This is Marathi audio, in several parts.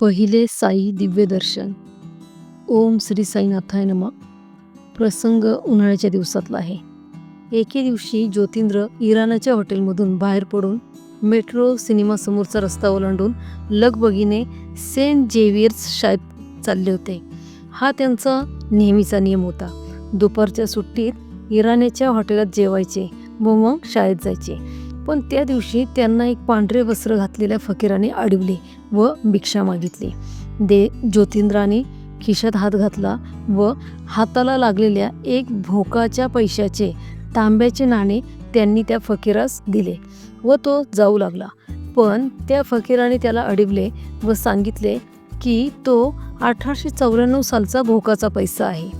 पहिले साई दिव्यदर्शन. ओम श्री साईनाथाय नमा. प्रसंग उन्हाळ्याच्या दिवसातला आहे. एके दिवशी ज्योतिंद्र इराणाच्या हॉटेलमधून बाहेर पडून मेट्रो सिनेमासमोरचा रस्ता ओलांडून लगबगीने सेंट जेवियर्स शाळेत चालले होते. हा त्यांचा नेहमीचा नियम होता. दुपारच्या सुट्टीत इराण्याच्या हॉटेलात जेवायचे व मग शाळेत जायचे. पण त्या दिवशी त्यांना एक पांढरे वस्त्र घातलेल्या फकीराने अडवले व भिक्षा मागितली. दे ज्योतिंद्राने खिशात हात घातला व हाताला लागलेल्या एक भोकाच्या पैशाचे तांब्याचे नाणे त्यांनी त्या फकीरास दिले व तो जाऊ लागला. पण त्या फकीराने त्याला अडवले व सांगितले की तो अठराशे चौऱ्याण्णव सालचा भोकाचा पैसा आहे.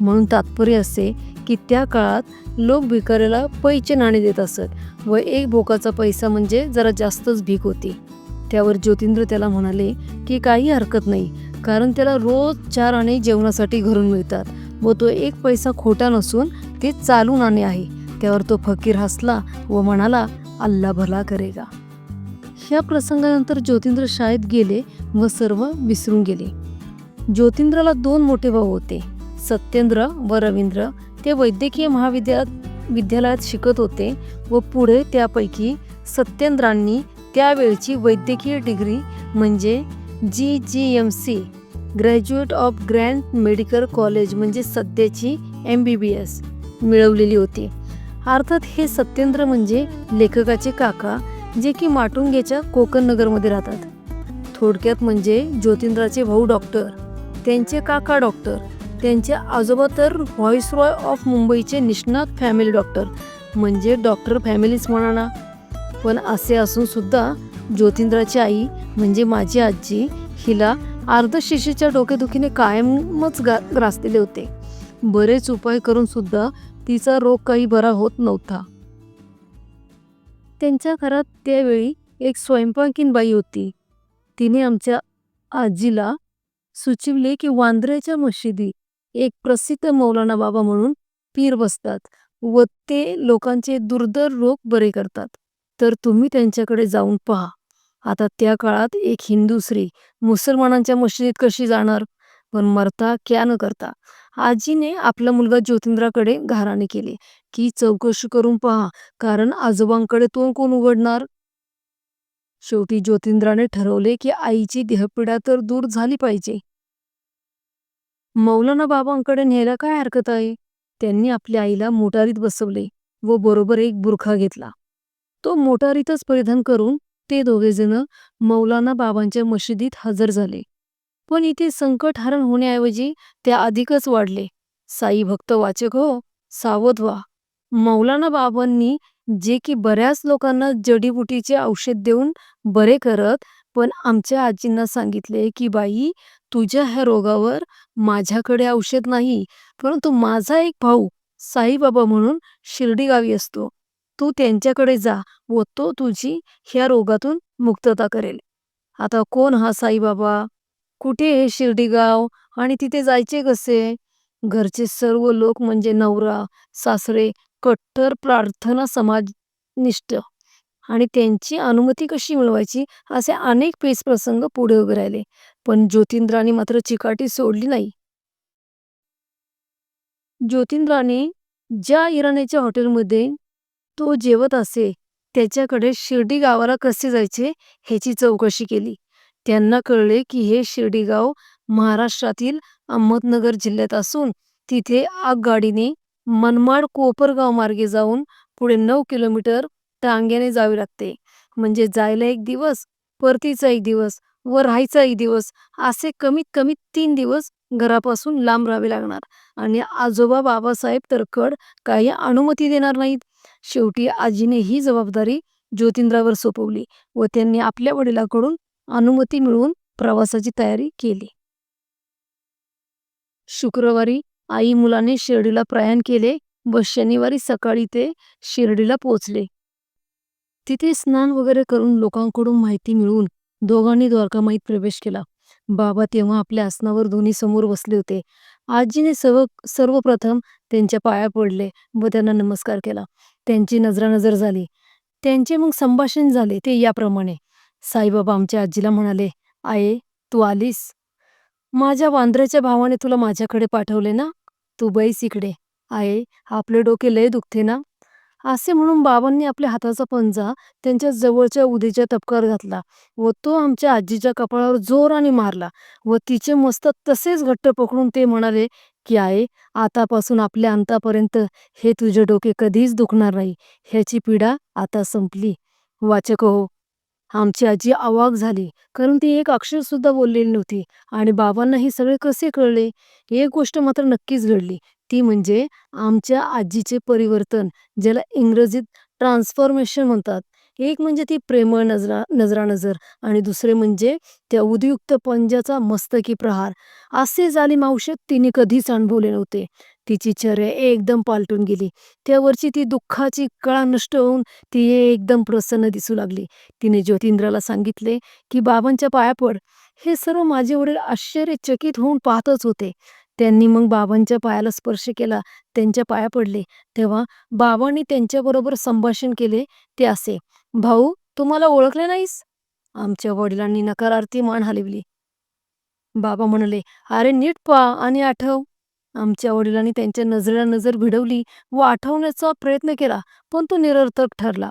म्हणून तात्पर्य असे की त्या काळात लोक भिकाऱ्याला पैचे नाणे देत असत व एक भोकाचा पैसा म्हणजे जरा जास्तच भीक होती. त्यावर ज्योतिंद्र त्याला म्हणाले की काही हरकत नाही कारण त्याला रोज चार आणे जेवणासाठी घरून मिळतात व तो एक पैसा खोटा नसून ते चालू नाणे आहे. त्यावर तो फकीर हसला व म्हणाला अल्ला भला करेगा. ह्या प्रसंगानंतर ज्योतिंद्र शाळेत गेले व सर्व विसरून गेले. ज्योतिंद्रला दोन मोठे भाऊ होते सत्येंद्र व रवींद्र. ते वैद्यकीय महाविद्या विद्यालयात शिकत होते व पुढे त्यापैकी सत्येंद्रांनी त्यावेळची वैद्यकीय डिग्री म्हणजे G G M C graduate of grand medical college म्हणजे सध्याची एम बी बी एस मिळवलेली होती. अर्थात हे सत्येंद्र म्हणजे लेखकाचे काका जे की माटुंगेच्या कोकण नगरमध्ये राहतात. थोडक्यात म्हणजे ज्योतिंद्राचे भाऊ डॉक्टर त्यांचे काका डॉक्टर त्यांचे आजोबा तर व्हॉइसरॉय ऑफ मुंबईचे निष्णात फॅमिली डॉक्टर म्हणजे डॉक्टर फॅमिलीच म्हणा ना. पण असे असून सुद्धा ज्योतिंद्राची आई म्हणजे माझी आजी हिला अर्धशिशीच्या डोकेदुखीने कायमच गा ग्रासलेले होते. बरेच उपाय करून सुद्धा तिचा रोग काही बरा होत नव्हता. त्यांच्या घरात त्यावेळी एक स्वयंपाकीन बाई होती. तिने आमच्या आजीला सुचविले की वांद्र्याच्या मशिदी एक प्रसिद्ध मौलाना बाबा म्हणून पीर बसतात व ते लोकांचे दुर्धर रोग बरे करतात. तर तुम्ही त्यांच्याकडे जाऊन पहा. आता त्या काळात एक हिंदू स्त्री मुसलमानांच्या मशिदीत कशी जाणार? पण मरता क्या न करता. आजीने आपला मुलगा ज्योतिंद्राकडे घराणे केले. की चौकशी करून पहा कारण आजोबांकडे तोंड कोण उघडणार? शेवटी ज्योतिंद्राने ठरवले की आईची देहपीडा तर दूर झाली पाहिजे. मौलाना बाबांकडे न्यायला काय हरकत आहे? त्यांनी आपल्या आईला मोटारीत बसवले व बरोबर एक बुरखा घेतला. तो मोटारीतच परिधान करून ते दोघेजण मौलाना बाबांच्या मशिदीत हजर झाले. पण इथे संकट हरण होण्याऐवजी त्या अधिकच वाढले. साई भक्त वाचक हो सावध व्हा. मौलाना बाबांनी जे की बऱ्याच लोकांना जडीबुटीचे औषध देऊन बरे करत पण आमच्या आजींना सांगितले की बाई तुझ्या ह्या रोगावर माझ्याकडे औषध नाही परंतु माझा एक भाऊ साईबाबा म्हणून शिर्डी गावी असतो. तू त्यांच्याकडे जा व तो तुझी ह्या रोगातून मुक्तता करेल. आता कोण हा साईबाबा? कुठे हे शिर्डी गाव? आणि तिथे जायचे कसे? घरचे सर्व लोक म्हणजे नवरा सासरे कट्टर प्रार्थना समाजनिष्ठ आणि त्यांची अनुमती कशी मिळवायची? असे अनेक पेच प्रसंग पुढे उभे राहिले. पण ज्योतिंद्राने मात्र चिकाटी सोडली नाही. ज्योतिंद्राने ज्या इराण्याच्या हॉटेलमध्ये तो जेवत असे त्याच्याकडे शिर्डी गावाला कसे जायचे ह्याची चौकशी केली. त्यांना कळले की हे शिर्डी गाव महाराष्ट्रातील अहमदनगर जिल्ह्यात असून तिथे आगगाडीने मनमाड कोपरगाव मार्गे जाऊन पुढे नऊ किलोमीटर टांग्याने जावे लागते. म्हणजे जायला एक दिवस परतीचा एक दिवस व राहायचा एक दिवस असे कमीत कमी तीन दिवस घरापासून लांब राहावे लागणार. आणि आजोबा बाबासाहेब तरकड काही अनुमती देणार नाहीत. शेवटी आजीने ही जबाबदारी ज्योतिंद्रावर सोपवली व त्यांनी आपल्या वडिलांकडून अनुमती मिळवून प्रवासाची तयारी केली. शुक्रवारी आई मुलाने शिर्डीला प्रयाण केले व शनिवारी सकाळी ते शिर्डीला पोहोचले. तिथे स्नान वगैरे करून लोकांकडून माहिती मिळवून दोघांनी द्वारकामाईत प्रवेश केला. बाबा तेव्हा आपल्या आसनावर दोन्ही समोर बसले होते. आजीने सर्व सर्वप्रथम त्यांच्या पाया पडले व त्यांना नमस्कार केला. त्यांची नजरानजर झाली. त्यांचे मग संभाषण झाले ते याप्रमाणे. साईबाबा आमच्या आजीला म्हणाले आये तू आलीस? माझ्या वांद्र्याच्या भावाने तुला माझ्याकडे पाठवले ना? तू बैस इकडे. आहे आपले डोके लय दुखते ना? असे म्हणून बाबांनी आपल्या हाताचा पंजा त्यांच्या जवळच्या उदीच्या तपकार घातला व तो आमच्या आजीच्या कपाळावर जोराने मारला व तिचे मस्तक तसेच घट्ट पकडून ते म्हणाले की आहे आतापासून आपल्या अंतापर्यंत हे तुझे डोके कधीच दुखणार नाही. ह्याची पीडा आता संपली. वाचक हो आमची आजी अवाक झाली. कारण ती एक अक्षर सुद्धा बोललेली नव्हती आणि बाबांना हे सगळे कसे कळले? एक गोष्ट मात्र नक्कीच घडली. ती म्हणजे आमच्या आजीचे परिवर्तन ज्याला इंग्रजीत ट्रान्सफॉर्मेशन म्हणतात. एक म्हणजे ती प्रेमळ नजरा नजरा नजर आणि दुसरे म्हणजे त्या उदयुक्त पंजाचा मस्तकी प्रहार. असे जालिम औषध तिने कधीच अनुभवले नव्हते. तिची चर्या एकदम पालटून गेली. त्यावरची ती दुःखाची कळा नष्ट होऊन ती एकदम प्रसन्न दिसू लागली. तिने ज्योतिंद्राला सांगितले की बाबांच्या पाया पड. हे सर्व माझे वडील आश्चर्यचकित होऊन पाहतच होते. त्यांनी मग बाबांच्या पायाला स्पर्श केला त्यांच्या पाया पडले. तेव्हा बाबांनी त्यांच्याबरोबर संभाषण केले ते असे भाऊ तुम्हाला ओळखले नाहीस? आमच्या वडिलांनी नकारार्थी मान हलवली. बाबा म्हणाले अरे नीट पहा आणि आठव. आमच्या वडिलांनी त्यांच्या नजरेला नजर भिडवली व आठवण्याचा प्रयत्न केला पण तो निरर्थक ठरला.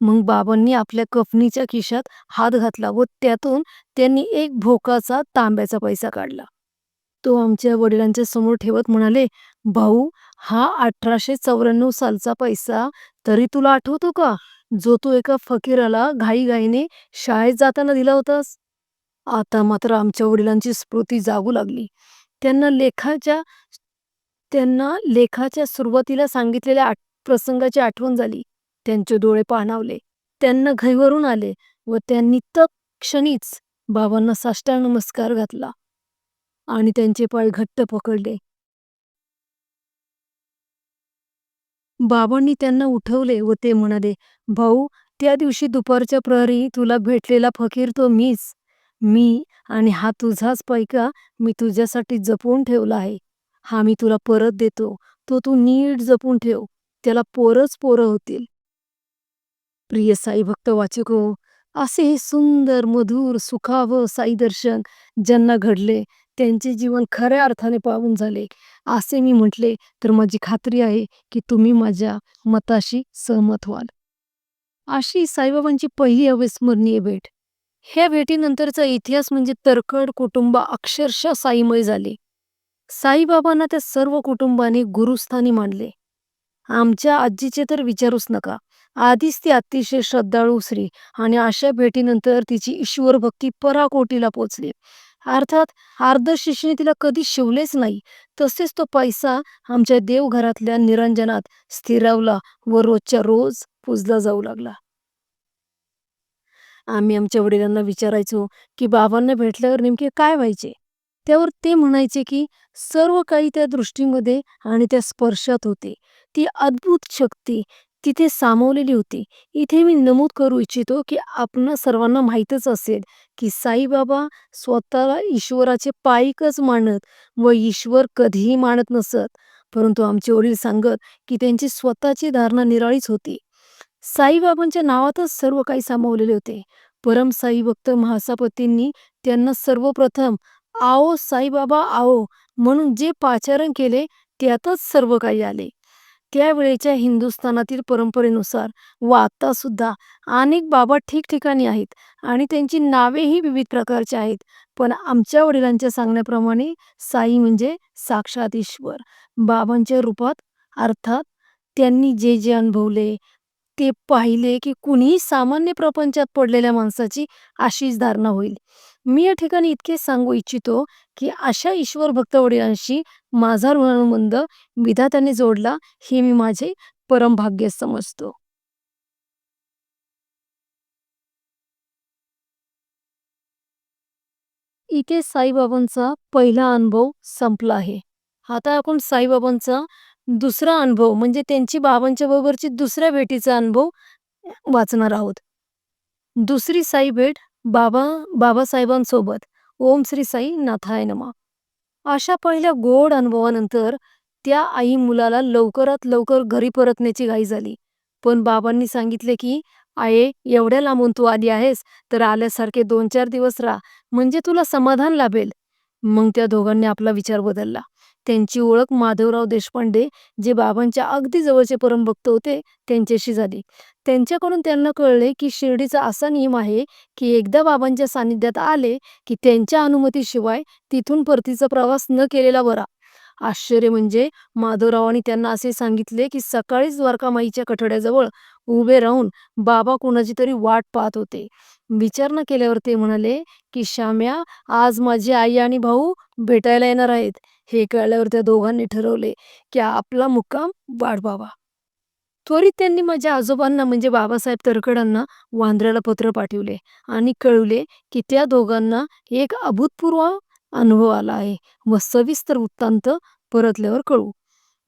मग बाबांनी आपल्या कफनीच्या खिशात हात घातला व त्यातून त्यांनी एक भोकाचा तांब्याचा पैसा काढला. तो आमच्या वडिलांच्या समोर ठेवत म्हणाले भाऊ हा अठराशे चौऱ्याण्णव सालचा पैसा तरी तुला आठवतो का? जो तू एका फकीराला घाईघाईने शाळेत जाताना दिला होतास. आता मात्र आमच्या वडिलांची स्मृती जागू लागली. त्यांना लेखाच्या त्यांना लेखाच्या सुरुवातीला सांगितलेल्या आठ प्रसंगाची आठवण झाली. त्यांचे डोळे पाणावले. त्यांना घैवरून आले व त्यांनी तत्क्षणीच बाबांना साष्टांग नमस्कार घातला. आणि त्यांचे पाय घट्ट पकडले. बाबांनी त्यांना उठवले व ते म्हणाले भाऊ त्या दिवशी दुपारच्या प्रहरी तुला भेटलेला फकीर तो मीच. मी आणि हा तुझाच पैका मी तुझ्यासाठी जपून ठेवला आहे. हा मी तुला परत देतो. तो तू नीट जपून ठेव. त्याला पोरच पोरं होतील. प्रिय साई भक्त वाचको असे हे सुंदर मधुर सुखावं साई दर्शन ज्यांना घडले त्यांचे जीवन खऱ्या अर्थाने पाहून झाले. असे मी म्हटले तर माझी खात्री आहे की तुम्ही माझ्या मताशी सहमत व्हाल. अशी साईबाबांची पहिली अविस्मरणीय भेट. ह्या भेटीनंतरचा इतिहास म्हणजे तरकड कुटुंब अक्षरशः साईमय झाले. साईबाबांना त्या सर्व कुटुंबाने गुरुस्थानी मानले. आमच्या आजीचे तर विचारूच नका. आधीच ती अतिशय श्रद्धाळू श्री आणि अशा भेटीनंतर तिची ईश्वर भक्ती पराकोटीला पोचली. अर्थात अर्ध शिष्यने तिला कधी शिवलेच नाही. तसेच तो पैसा आमच्या देवघरातल्या निरंजनात स्थिरावला व रोजच्या रोज पूजला जाऊ लागला. आम्ही आमच्या वडिलांना विचारायचो की बाबांना भेटल्यावर नेमके काय व्हायचे? त्यावर ते म्हणायचे की सर्व काही त्या दृष्टीमध्ये आणि त्या स्पर्शात होते. ती अद्भुत शक्ती तिथे सामावलेली होती. इथे मी नमूद करू इच्छितो की आपणा सर्वांना माहीतच असेल की साईबाबा स्वतःला ईश्वराचे पायिकच मानत व ईश्वर कधीही मानत नसत. परंतु आमचे वडील सांगत की त्यांची स्वतःची धारणा निराळीच होती. साईबाबांच्या नावातच सर्व काही सामावलेले होते. परम साई भक्त महासापतींनी त्यांना सर्वप्रथम आओ साईबाबा आओ म्हणून जे पाचारण केले त्यातच सर्व काही आले. त्यावेळेच्या हिंदुस्थानातील परंपरेनुसार व आता सुद्धा अनेक बाबा ठिकठिकाणी आहेत आणि त्यांची नावेही विविध प्रकारची आहेत. पण आमच्या वडिलांच्या सांगण्याप्रमाणे साई म्हणजे साक्षात ईश्वर बाबांच्या रूपात अर्थात त्यांनी जे जे अनुभवले ते पाहिले की कुणीही सामान्य प्रपंचात पडलेल्या माणसाची अशीच धारणा होईल. मी या ठिकाणी इतके सांगू इच्छितो की अशा ईश्वर भक्त वडिलांशी माझा ऋणानुबंध विधात्याने जोडला हे मी माझे परमभाग्य समजतो. इथे साईबाबांचा पहिला अनुभव संपला आहे. आता आपण साईबाबांचा दुसरा अनुभव म्हणजे त्यांची बाबांच्या बरोबरची दुसऱ्या भेटीचा अनुभव वाचणार आहोत. दुसरी साई भेट बाबा बाबासाहेबांसोबत. ओम श्री साई नाथाय नमा. अशा पहिल्या गोड अनुभवानंतर त्या आई मुलाला लवकरात लवकर घरी परतण्याची घाई झाली. पण बाबांनी सांगितले की आये एवढ्या लांबून तू आली आहेस तर आल्यासारखे दोन चार दिवस राहा. म्हणजे तुला समाधान लाभेल. मग त्या दोघांनी आपला विचार बदलला. त्यांची ओळख माधवराव देशपांडे जे बाबांच्या अगदी जवळचे परमभक्त होते त्यांच्याशी झाली. त्यांच्याकडून त्यांना कळले की शिर्डीचा असा नियम आहे की एकदा बाबांच्या सान्निध्यात आले की त्यांच्या अनुमतीशिवाय तिथून परतीचा प्रवास न केलेला बरा. आश्चर्य म्हणजे माधवरावांनी त्यांना असे सांगितले की सकाळीच द्वारकामाईच्या कठड्याजवळ उभे राहून बाबा कोणाची तरी वाट पाहत होते. विचारणा केल्यावर ते म्हणाले की श्याम्या आज माझी आई आणि भाऊ भेटायला येणार आहेत. हे कळल्यावर त्या दोघांनी ठरवले की आपला मुक्काम वाढवावा. त्वरित त्यांनी माझ्या आजोबांना म्हणजे बाबासाहेब तरकडांना वांद्र्याला पत्र पाठवले आणि कळवले की त्या दोघांना एक अभूतपूर्व अनुभव आला आहे व सविस्तर वृत्तांत परतल्यावर कळू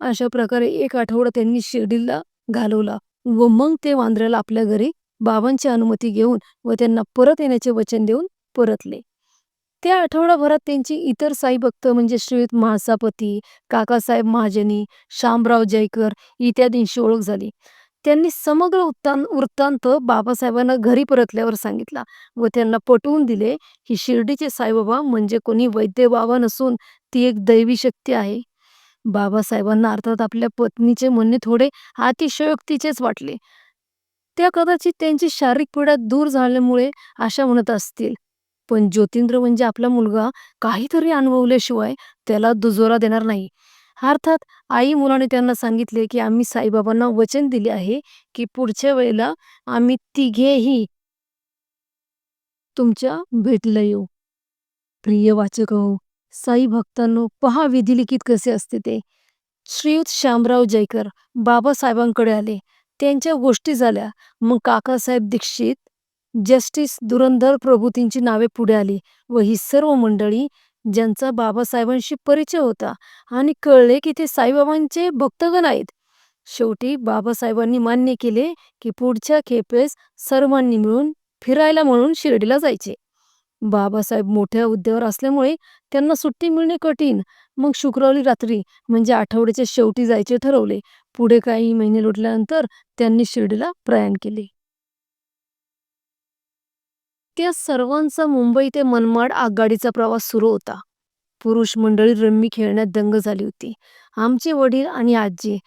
अशा प्रकारे एक आठवडा त्यांनी शिर्डीला घालवला व मग ते वांद्र्याला आपल्या घरी बाबांची अनुमती घेऊन व त्यांना परत येण्याचे वचन देऊन परतले. त्या आठवडाभरात त्यांची इतर साई भक्त म्हणजे श्रीयुत म्हासापती काकासाहेब महाजनी शामराव जयकर इत्यादींशी ओळख झाली. त्यांनी समग्र उत्तान वृत्तांत बाबासाहेबांना घरी परतल्यावर सांगितला व त्यांना पटवून दिले की शिर्डीचे साईबाबा म्हणजे कोणी वैद्य बाबा नसून ती एक दैवी शक्ती आहे. बाबासाहेबांना अर्थात आपल्या पत्नीचे म्हणणे थोडे अतिशयोक्तीचेच वाटले. त्या कदाचित त्यांची शारीरिक पीडा दूर झाल्यामुळे अशा म्हणत असतील. पण ज्योतिंद्र म्हणजे आपला मुलगा काहीतरी अनुभवल्याशिवाय त्याला दुजोरा देणार नाही. अर्थात आई मुलाने त्यांना सांगितले की आम्ही साईबाबांना वचन दिले आहे की पुढच्या वेळेला आम्ही तिघेही तुमच्या भेटला येऊ. प्रिय वाचक हो साई भक्तांनो पहा विधिलिखित कसे असते ते. श्रीयुत श्यामराव जयकर बाबासाहेबांकडे आले. त्यांच्या गोष्टी झाल्या. मग काकासाहेब दीक्षित जस्टिस दुरंधर प्रभूतींची नावे पुढे आली व ही सर्व मंडळी ज्यांचा बाबासाहेबांशी परिचय होता आणि कळले की ते साईबाबांचे भक्तगण आहेत. शेवटी बाबासाहेबांनी मान्य केले की पुढच्या खेपेस सर्वांनी मिळून फिरायला म्हणून शिर्डीला जायचे. बाबासाहेब मोठ्या हुद्द्यावर असल्यामुळे त्यांना सुट्टी मिळणे कठीण. मग शुक्रवारी रात्री म्हणजे आठवड्याच्या शेवटी जायचे ठरवले. पुढे काही महिने लुटल्यानंतर त्यांनी शिर्डीला प्रयाण केले. त्या सर्वांचा मुंबई ते मनमाड आगगाडीचा प्रवास सुरू होता. पुरुष मंडळी रम्मी खेळण्यात दंग झाली होती. आमचे वडील आणि आजी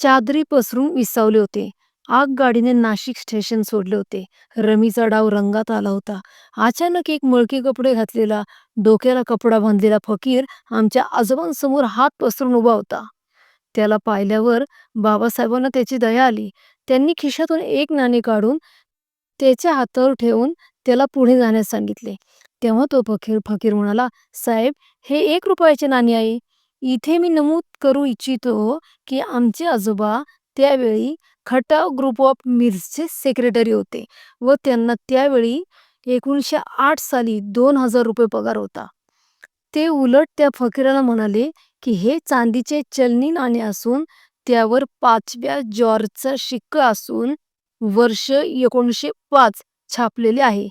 चादरी पसरून विसावले होते. आगगाडीने नाशिक स्टेशन सोडले होते. रमीचा डाव रंगात आला होता. अचानक एक मळके कपडे घातलेला डोक्याला कपडा बांधलेला फकीर आमच्या आजोबांसमोर हात पसरून उभा होता. त्याला पाहिल्यावर बाबासाहेबांना त्याची दया आली. त्यांनी खिशातून एक नाणे काढून त्याच्या हातावर ठेवून त्याला पुढे जाण्यास सांगितले. तेव्हा तो फकीर फकीर म्हणाला साहेब हे एक रुपयाचे नाणे आहे. इथे मी नमूद करू इच्छितो की आमचे आजोबा त्यावेळी खटाव ग्रुप ऑफ मिर्सचे सेक्रेटरी होते व त्यांना त्यावेळी एकोणीसशे आठ साली दोन हजार रुपये पगार होता. ते उलट त्या फकीराला म्हणाले की हे चांदीचे चलनी नाणे असून त्यावर पाचव्या जॉर्जचा शिक्का असून वर्ष एकोणीसशे पाच छापलेले आहे.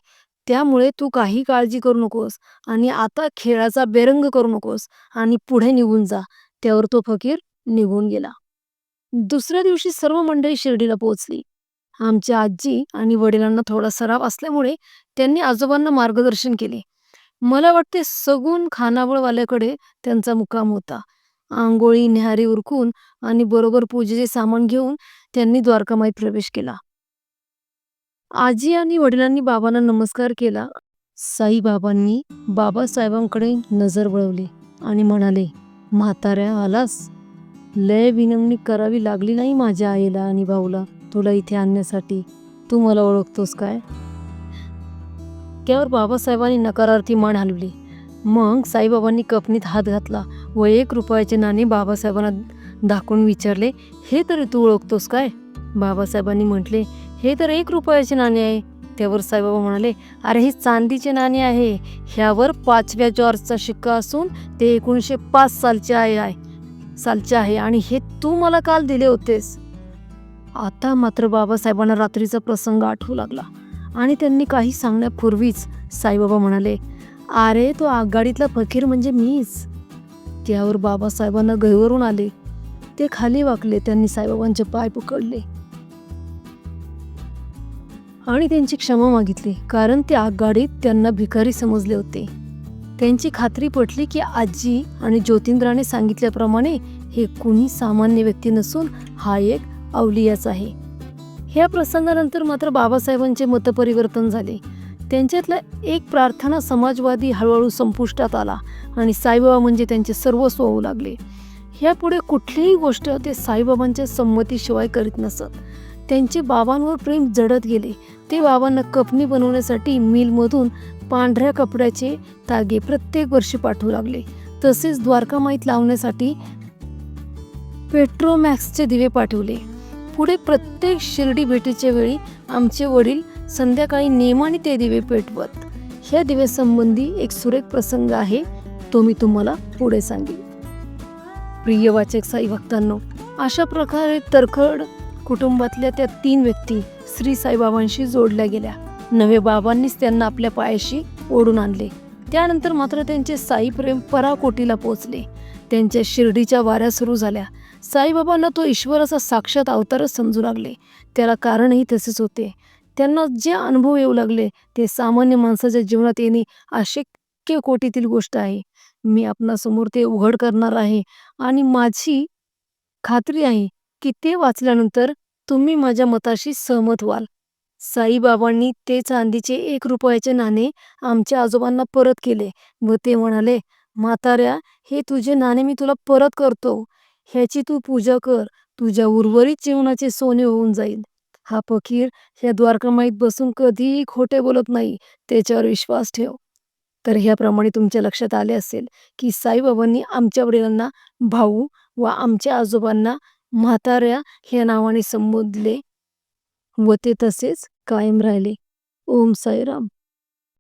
त्यामुळे तू काही काळजी करू नकोस आणि आता खेळाचा बेरंग करू नकोस आणि पुढे निघून जा. त्यावर तो फकीर निघून गेला. दुसऱ्या दिवशी सर्व मंडळी शिर्डीला पोहोचली. आमच्या आजी आणि वडिलांना थोडा सराव असल्यामुळे त्यांनी आजोबांना मार्गदर्शन केले. मला वाटते सगून खानावळवाल्याकडे त्यांचा मुक्काम होता. आंघोळी न्याहारी उरकून आणि बरोबर पूजेचे सामान घेऊन त्यांनी द्वारकामाईत प्रवेश केला. आजी आणि वडिलांनी बाबांना नमस्कार केला. साईबाबांनी बाबासाहेबांकडे नजर वळवली आणि म्हणाले म्हाताऱ्या आलास. लय विनमणी करावी लागली नाही माझ्या आईला आणि भाऊला. तुला इथे आणण्यासाठी तू मला ओळखतोस काय? त्यावर बाबासाहेबांनी नकारार्थी मान हलवली. मग साईबाबांनी कपनीत हात घातला व एक रुपयाचे नाणे बाबासाहेबांना दाखवून विचारले हे तरी तू ओळखतोस काय? बाबासाहेबांनी म्हटले हे तर एक रुपयाचे नाणे आहे. त्यावर साईबाबा म्हणाले अरे हे चांदीचे नाणे आहे. ह्यावर पाचव्या जॉर्जचा शिक्का असून ते एकोणीसशे पाच सालचे आहे सालचे आहे आणि हे तू मला काल दिले होतेस. आता मात्र बाबासाहेबांना रात्रीचा प्रसंग आठवू लागला आणि त्यांनी काही सांगण्यापूर्वीच साईबाबा म्हणाले अरे तो आगगाडीतला फकीर म्हणजे मीच. त्यावर बाबासाहेबांना गैवरून आले. ते खाली वाकले त्यांनी साईबाबांचे पाय पकडले. आणि त्यांची क्षमा मागितली कारण ते आगगाडीत त्यांना भिकारी समजले होते. त्यांची खात्री पटली की आजी आणि ज्योतिंद्राने सांगितल्याप्रमाणे हे कुणी सामान्य व्यक्ती नसून हा एक अवलियाच आहे. ह्या प्रसंगानंतर मात्र बाबासाहेबांचे मतपरिवर्तन झाले. त्यांच्यातला एक प्रार्थना समाजवादी हळूहळू संपुष्टात आला आणि साईबाबा म्हणजे त्यांचे सर्वस्व होऊ लागले. ह्यापुढे कुठलीही गोष्ट ते साईबाबांच्या संमतीशिवाय करीत नसत. त्यांचे बाबांवर प्रेम जडत गेले. ते बाबांना कपनी बनवण्यासाठी मिलमधून पांढऱ्या कपड्याचे तागे प्रत्येक वर्षी पाठवू लागले. तसेच द्वारका माईत लावण्यासाठी पेट्रोमॅक्सचे दिवे पाठवले. पुढे प्रत्येक शिर्डी भेटीच्या वेळी आमचे वडील संध्याकाळी नेमाने ते दिवे पेटवत. ह्या दिव्यासंबंधी एक सुरेख प्रसंग आहे. तो मी तुम्हाला पुढे सांगेन. प्रिय वाचक साई भक्तांनो अशा प्रकारे तरखड कुटुंबातल्या त्या तीन व्यक्ती श्री साईबाबांशी जोडल्या गेल्या. नवे बाबांनीच त्यांना आपल्या पायाशी ओढून आणले. त्यानंतर मात्र त्यांचे साई प्रेम पराकोटीला पोचले. त्यांच्या शिर्डीच्या वाऱ्या सुरू झाल्या. साईबाबांना तो ईश्वराचा साक्षात अवतारच समजू लागले. त्याला कारणही तसेच होते. त्यांना जे अनुभव येऊ लागले ते सामान्य माणसाच्या जीवनात येणे अशक्य कोटीतील गोष्ट आहे. मी आपणासमोर ते उघड करणार आहे आणि माझी खात्री आहे की ते वाचल्यानंतर तुम्ही माझ्या मताशी सहमत व्हाल? साईबाबांनी ते चांदीचे एक रुपयाचे नाणे आमच्या आजोबांना परत केले व ते म्हणाले म्हाताऱ्या हे तुझे नाणे मी तुला परत करतो. ह्याची तू पूजा कर. तुझ्या उर्वरित जीवनाचे सोने होऊन जाईल. हा फकीर ह्या द्वारकामाईत बसून कधीही खोटे बोलत नाही त्याच्यावर विश्वास ठेव तर ह्याप्रमाणे तुमच्या लक्षात आले असेल की साईबाबांनी आमच्या वडिलांना भाऊ व आमच्या आजोबांना म्हाताऱ्या ह्या नावाने संबोधले व ते तसेच कायम राहिले. ओम साईराम.